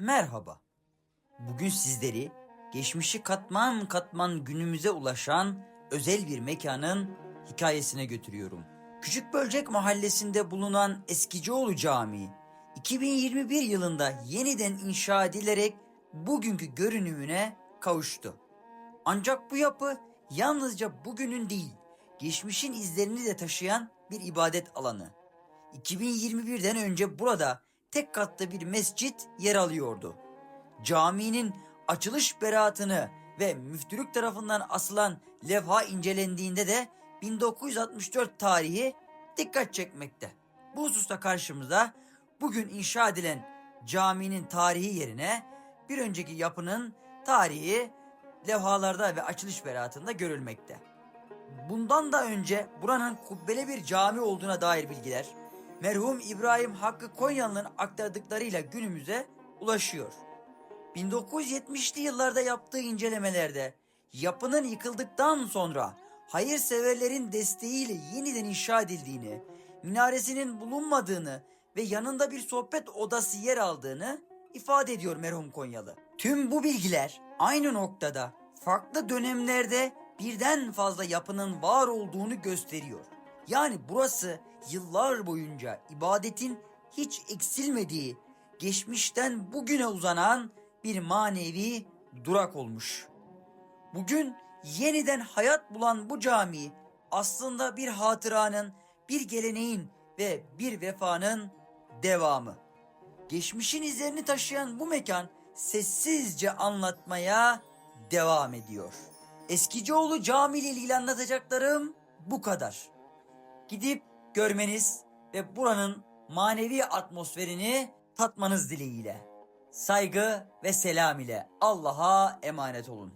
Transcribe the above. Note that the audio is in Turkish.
Merhaba. Bugün sizleri geçmişi katman katman günümüze ulaşan özel bir mekanın hikayesine götürüyorum. Küçükbölcek mahallesinde bulunan Eskicioğlu Camii 2021 yılında yeniden inşa edilerek bugünkü görünümüne kavuştu. Ancak bu yapı yalnızca bugünün değil, geçmişin izlerini de taşıyan bir ibadet alanı. 2021'den önce burada tek katlı bir mescit yer alıyordu. Caminin açılış beratını ve müftülük tarafından asılan levha incelendiğinde de 1964 tarihi dikkat çekmekte. Bu hususta karşımıza bugün inşa edilen caminin tarihi yerine bir önceki yapının tarihi levhalarda ve açılış beratında görülmekte. Bundan da önce buranın kubbeli bir cami olduğuna dair bilgiler merhum İbrahim Hakkı Konyalı'nın aktardıklarıyla günümüze ulaşıyor. 1970'li yıllarda yaptığı incelemelerde yapının yıkıldıktan sonra hayırseverlerin desteğiyle yeniden inşa edildiğini, minaresinin bulunmadığını ve yanında bir sohbet odası yer aldığını ifade ediyor merhum Konyalı. Tüm bu bilgiler aynı noktada farklı dönemlerde birden fazla yapının var olduğunu gösteriyor. Yani burası yıllar boyunca ibadetin hiç eksilmediği, geçmişten bugüne uzanan bir manevi durak olmuş. Bugün yeniden hayat bulan bu cami aslında bir hatıranın, bir geleneğin ve bir vefanın devamı. Geçmişin izlerini taşıyan bu mekan sessizce anlatmaya devam ediyor. Eskicioğlu Camii ile ilgili anlatacaklarım bu kadar. Gidip görmeniz ve buranın manevi atmosferini tatmanız dileğiyle. Saygı ve selam ile Allah'a emanet olun.